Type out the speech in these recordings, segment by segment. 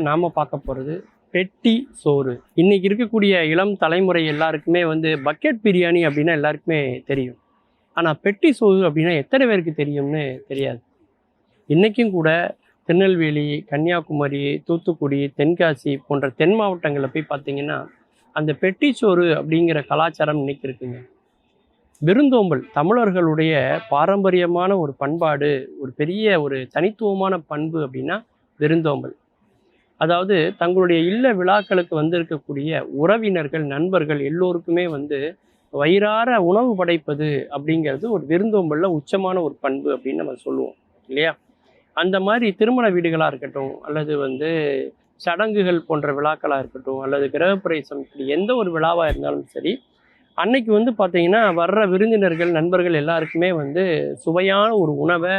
நாம பார்க்க போகிறது பெட்டி சோறு. இன்னைக்கு இருக்கக்கூடிய இளம் தலைமுறை எல்லாருக்குமே வந்து பக்கெட் பிரியாணி அப்படின்னா எல்லாருக்குமே தெரியும். ஆனால் பெட்டி சோறு அப்படின்னா எத்தனை பேருக்கு தெரியும்னு தெரியாது. இன்றைக்கும் கூட திருநெல்வேலி கன்னியாகுமரி தூத்துக்குடி தென்காசி போன்ற தென் மாவட்டங்களில் போய் பார்த்தீங்கன்னா அந்த பெட்டி சோறு அப்படிங்கிற கலாச்சாரம் இன்னைக்கு இருக்குங்க. விருந்தோம்பல் தமிழர்களுடைய பாரம்பரியமான ஒரு பண்பாடு ஒரு பெரிய ஒரு தனித்துவமான பண்பு அப்படின்னா விருந்தோம்பல். அதாவது தங்களுடைய இல்ல விழாக்களுக்கு வந்திருக்கக்கூடிய உறவினர்கள் நண்பர்கள் எல்லோருக்குமே வந்து வயிறார உணவு படைப்பது அப்படிங்கிறது ஒரு விருந்தோம்பல்ல உச்சமான ஒரு பண்பு அப்படின்னு நம்ம சொல்லுவோம் இல்லையா? அந்த மாதிரி திருமண வீடுகளாக இருக்கட்டும் அல்லது வந்து சடங்குகள் போன்ற விழாக்களாக இருக்கட்டும் அல்லது கிரகப்பிரவேசம் இப்படி எந்த ஒரு விழாவாக இருந்தாலும் சரி அன்னைக்கு வந்து பார்த்தீங்கன்னா வர்ற விருந்தினர்கள் நண்பர்கள் எல்லாருக்குமே வந்து சுவையான ஒரு உணவை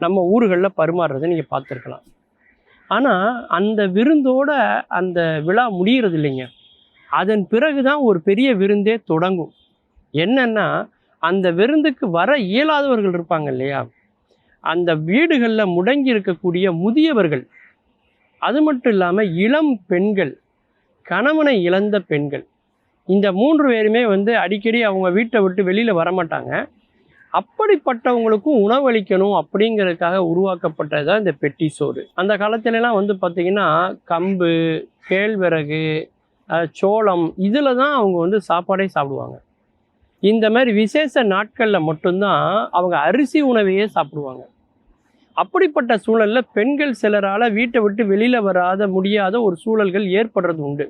நம்ம ஊர்களில் பரிமாறுறதை நீங்கள் பார்த்துருக்கலாம். ஆனால் அந்த விருந்தோட அந்த விழா முடிகிறது இல்லைங்க அதன் பிறகு தான் ஒரு பெரிய விருந்தே தொடங்கும். என்னன்னா அந்த விருந்துக்கு வர இயலாதவர்கள் இருப்பாங்க இல்லையா? அந்த வீடுகளில் முடங்கி இருக்கக்கூடிய முதியவர்கள். அது மட்டும் இல்லாமல் இளம் பெண்கள் கணவனை இழந்த பெண்கள். இந்த மூன்று பேருமே வந்து அடிக்கடி அவங்க வீட்டை விட்டு வெளியில் வரமாட்டாங்க. அப்படிப்பட்டவங்களுக்கும் உணவளிக்கணும் அப்படிங்கிறதுக்காக உருவாக்கப்பட்டது தான் இந்த பெட்டி சோறு. அந்த காலத்துலலாம் வந்து பார்த்திங்கன்னா கம்பு கேழ்வரகு சோளம் இதில் தான் அவங்க வந்து சாப்பாடே சாப்பிடுவாங்க. இந்த மாதிரி விசேஷ நாட்களில் மட்டும்தான் அவங்க அரிசி உணவையே சாப்பிடுவாங்க. அப்படிப்பட்ட சூழலில் பெண்கள் சிலரால் வீட்டை விட்டு வெளியில் வராத முடியாத ஒரு சூழல்கள் ஏற்படுறது உண்டு.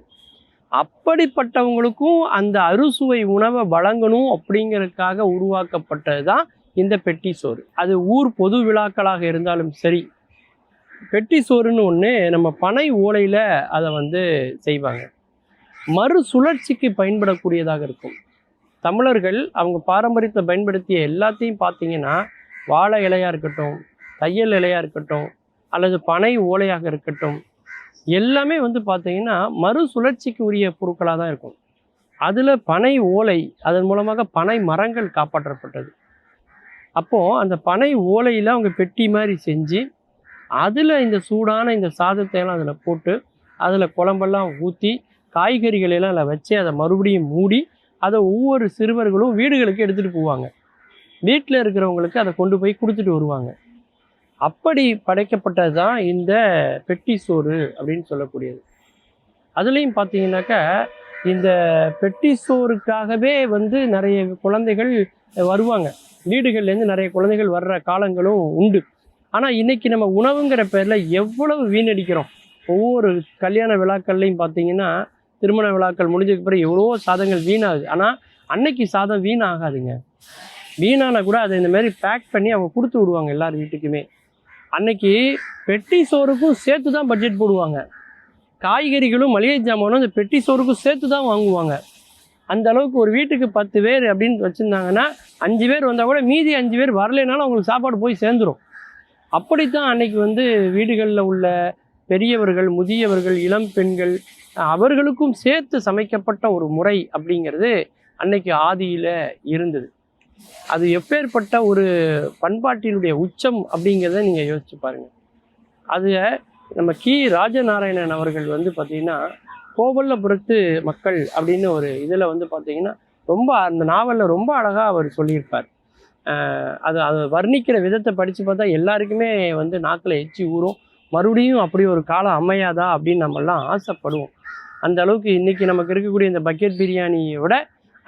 அப்படிப்பட்டவங்களுக்கும் அந்த அறுசுவை உணவை வழங்கணும் அப்படிங்கிறதுக்காக உருவாக்கப்பட்டது தான் இந்த பெட்டி சோறு. அது ஊர் பொது விழாக்களாக இருந்தாலும் சரி பெட்டி சோறுன்னு ஒன்று நம்ம பனை ஓலையில் அதை வந்து செய்வாங்க. மறு சுழற்சிக்கு பயன்படக்கூடியதாக இருக்கும். தமிழர்கள் அவங்க பாரம்பரியத்தை பயன்படுத்திய எல்லாத்தையும் பார்த்தீங்கன்னா வாழை இலையாக இருக்கட்டும் தையல் இலையாக இருக்கட்டும் அல்லது பனை ஓலையாக இருக்கட்டும் எல்லாமே வந்து பார்த்தீங்கன்னா மறுசுழற்சிக்கு உரிய பொருட்களாக தான் இருக்கும். அதில் பனை ஓலை அதன் மூலமாக பனை மரங்கள் காப்பாற்றப்பட்டது. அப்போது அந்த பனை ஓலையில் அவங்க பெட்டி மாதிரி செஞ்சு அதில் இந்த சூடான இந்த சாதத்தை எல்லாம் அதில் போட்டு அதில் குழம்பெல்லாம் ஊற்றி காய்கறிகள் எல்லாம் அதில் வச்சு அதை மறுபடியும் மூடி அதை ஒவ்வொரு சிறுவர்களும் வீடுகளுக்கு எடுத்துகிட்டு போவாங்க. வீட்டில் இருக்கிறவங்களுக்கு அதை கொண்டு போய் கொடுத்துட்டு வருவாங்க. அப்படி படைக்கப்பட்டது தான் இந்த பெட்டி சோறு அப்படின்னு சொல்லக்கூடியது. அதுலேயும் பார்த்தீங்கன்னாக்கா இந்த பெட்டி சோறுக்காகவே வந்து நிறைய குழந்தைகள் வருவாங்க. வீடுகள்லேருந்து நிறைய குழந்தைகள் வர்ற காலங்களும் உண்டு. ஆனால் இன்னைக்கு நம்ம உணவுங்கிற பேரில் எவ்வளவு வீணடிக்கிறோம். ஒவ்வொரு கல்யாண விழாக்கள்லையும் பார்த்தீங்கன்னா திருமண விழாக்கள் முடிஞ்சதுக்கு பிறகு எவ்வளோ சாதங்கள் வீணாகுது. ஆனால் அன்னைக்கு சாதம் வீணாகாதுங்க. வீணானா கூட அதை இந்த மாதிரி பேக் பண்ணி அவங்க கொடுத்து விடுவாங்க எல்லார் வீட்டுக்குமே. அன்னைக்கு பெட்டி சோறுக்கும் சேர்த்து தான் பட்ஜெட் போடுவாங்க. காய்கறிகளும் மளிகை ஜாமானும் அந்த பெட்டி சோறுக்கும் சேர்த்து தான் வாங்குவாங்க. அந்த அளவுக்கு ஒரு வீட்டுக்கு பத்து பேர் அப்படின்னு வச்சுருந்தாங்கன்னா அஞ்சு பேர் வந்தால் கூட மீதி அஞ்சு பேர் வரலைனாலும் அவங்களுக்கு சாப்பாடு போய் சேர்ந்துரும். அப்படித்தான் அன்னைக்கு வந்து வீடுகளில் உள்ள பெரியவர்கள் முதியவர்கள் இளம் பெண்கள் அவர்களுக்கும் சேர்த்து சமைக்கப்பட்ட ஒரு முறை அப்படிங்கிறது அன்னைக்கு ஆதியில் இருந்தது. அது எப்பேற்பட்ட ஒரு பண்பாட்டினுடைய உச்சம் அப்படிங்கிறத நீங்கள் யோசிச்சு பாருங்கள் அது நம்ம கி. ராஜநாராயணன் அவர்கள் வந்து பார்த்தீங்கன்னா கோவல்லபுரத்து மக்கள் அப்படின்னு ஒரு இதில் வந்து பார்த்தீங்கன்னா ரொம்ப அந்த நாவலில் ரொம்ப அழகாக அவர் சொல்லியிருப்பார். அது அதை வர்ணிக்கிற விதத்தை படித்து பார்த்தா எல்லாருக்குமே வந்து நாக்கில் எச்சி ஊறும். மறுபடியும் அப்படி ஒரு காலம் அமையாதா அப்படின்னு நம்மெல்லாம் ஆசைப்படுவோம். அந்த அளவுக்கு இன்றைக்கி நமக்கு இருக்கக்கூடிய இந்த பக்கெட் பிரியாணியை விட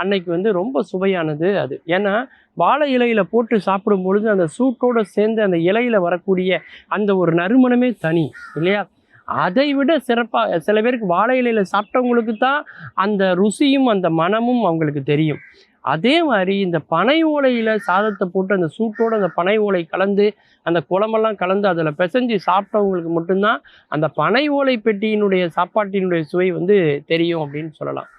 அன்னைக்கு வந்து ரொம்ப சுவையானது அது. ஏன்னா வாழை இலையில் போட்டு சாப்பிடும் பொழுது அந்த சூட்டோடு சேர்ந்து அந்த இலையில் வரக்கூடிய அந்த ஒரு நறுமணமே தனி இல்லையா? அதை விட சிறப்பாக சில பேருக்கு வாழை இலையில் சாப்பிட்டவங்களுக்கு தான் அந்த ருசியும் அந்த மனமும் அவங்களுக்கு தெரியும். அதே மாதிரி இந்த பனை ஓலையில் சாதத்தை போட்டு அந்த சூட்டோட அந்த பனை ஓலை கலந்து அந்த குழம்பெல்லாம் கலந்து அதில் பிசைஞ்சு சாப்பிட்டவங்களுக்கு மட்டும்தான் அந்த பனை ஓலை பெட்டியினுடைய சாப்பாட்டினுடைய சுவை வந்து தெரியும் அப்படின்னு சொல்லலாம்.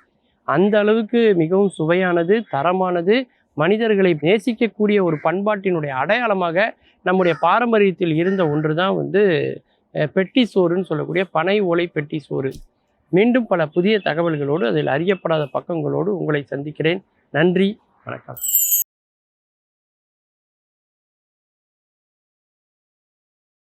அந்த அளவுக்கு மிகவும் சுவையானது தரமானது மனிதர்களை நேசிக்கக்கூடிய ஒரு பண்பாட்டினுடைய அடையாளமாக நம்முடைய பாரம்பரியத்தில் இருந்த ஒன்று தான் வந்து பெட்டி சோறுன்னு சொல்லக்கூடிய பனை ஓலை பெட்டி சோறு. மீண்டும் பல புதிய தகவல்களோடு அதில் அறியப்படாத பக்கங்களோடு உங்களை சந்திக்கிறேன். நன்றி வணக்கம்.